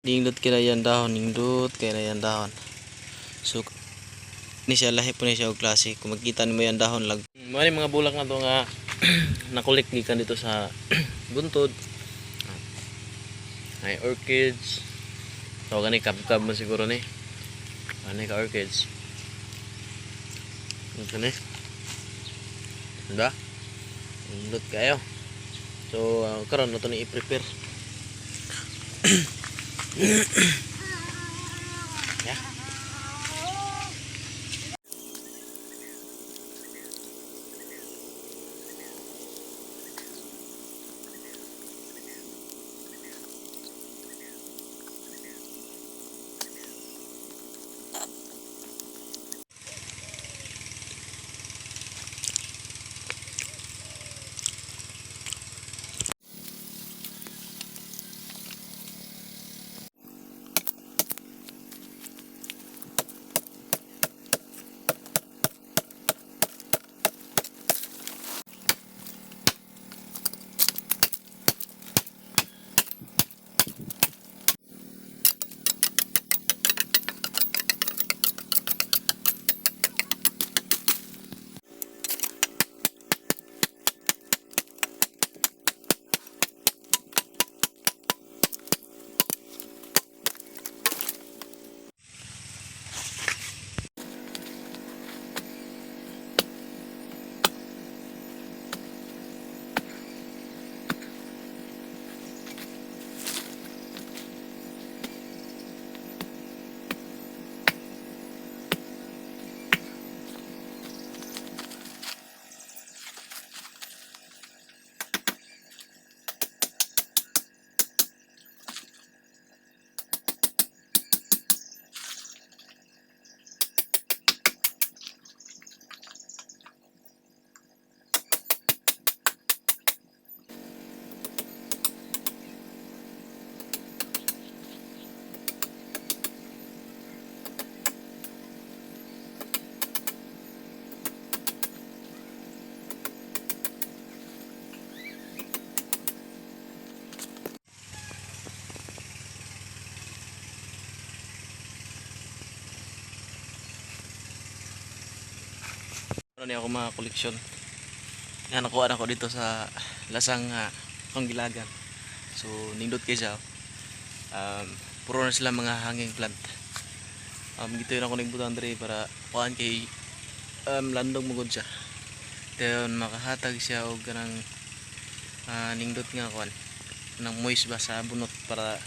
Nindot kira yan dahon, nindot kira yan dahon. So, ni siya lahi po ni siya og klase. Kung makita nimo yan dahon lag. Mali mga bulak na to nga nakulik gikan dito sa buntod. Ay orchids. So gani kab-kab man siguro ni. Ano ka orchids? Ito ni. Diba? Nindot kayo. So, uh, karon na ni i-prepare. Ya. Ano ni ako mga koleksyon. Nga nakuha na ko dito sa lasang uh, panggilagan. So nindot kay siya. Um, puro na sila mga hanging plant. Um, dito yun ako nagbutan dre para kuhaan kay um, landong mugod siya. Dayon makahatag siya og kanang uh, nindot nga kuan nang moist ba sa bunot para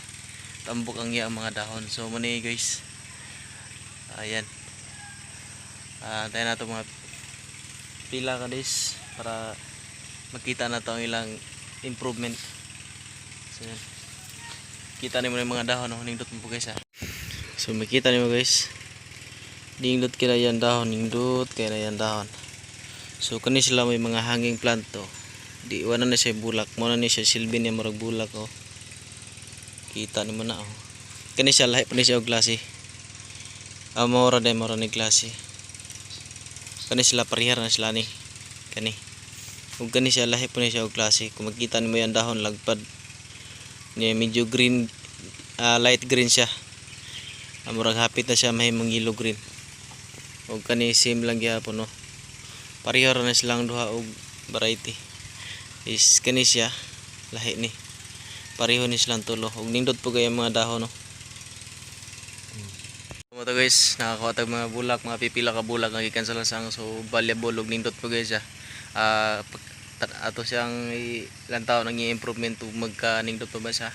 tambok ang iya ang mga dahon. So muna guys. Ayan. Ah, tayo na to mga pila ka days para makita na to ang ilang improvement. So yan kita nimo yung mga dahon no? nindot mo po guys ha so makita nimo guys. Nindot kaya yan dahon nindot kaya yan dahon. So kani sila may mga hanging plant to di wala na siya bulak. Mo na ni siya silbi niya marag bulak oh. Kita nimo na oh. Kani siya lahi pa ni siya og klase. Ah mora day mora ni klase kani sila parihar na sila ni. Kani. Ug kani siya lahi po ni siya klase. Kung makita nimo yan dahon lagpad. Ni medyo green ah, light green siya. Ah, murag hapit na siya mahimong yellow green. Ug kani same lang gyapon no? Parihar na silang duha og variety. Is kani siya lahi ni. Pareho ni silang tulo. Ug nindot po kay mga dahon no to guys, nakakuha mga bulak, mga pipila ka bulak nga gikan sa lasang so valuable ug nindot po guys. Ah tat- ato siyang ilang taon nang i-improvement ug magka nindot pa ba siya.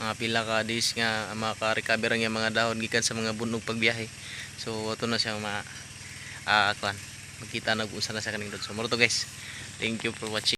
Mga pila ka days nga maka-recover ang mga dahon gikan sa mga bunog pagbiyahe. So ato na siya ma ah kuan. Makita na saan na siya kanindot. So mo to guys. Thank you for watching.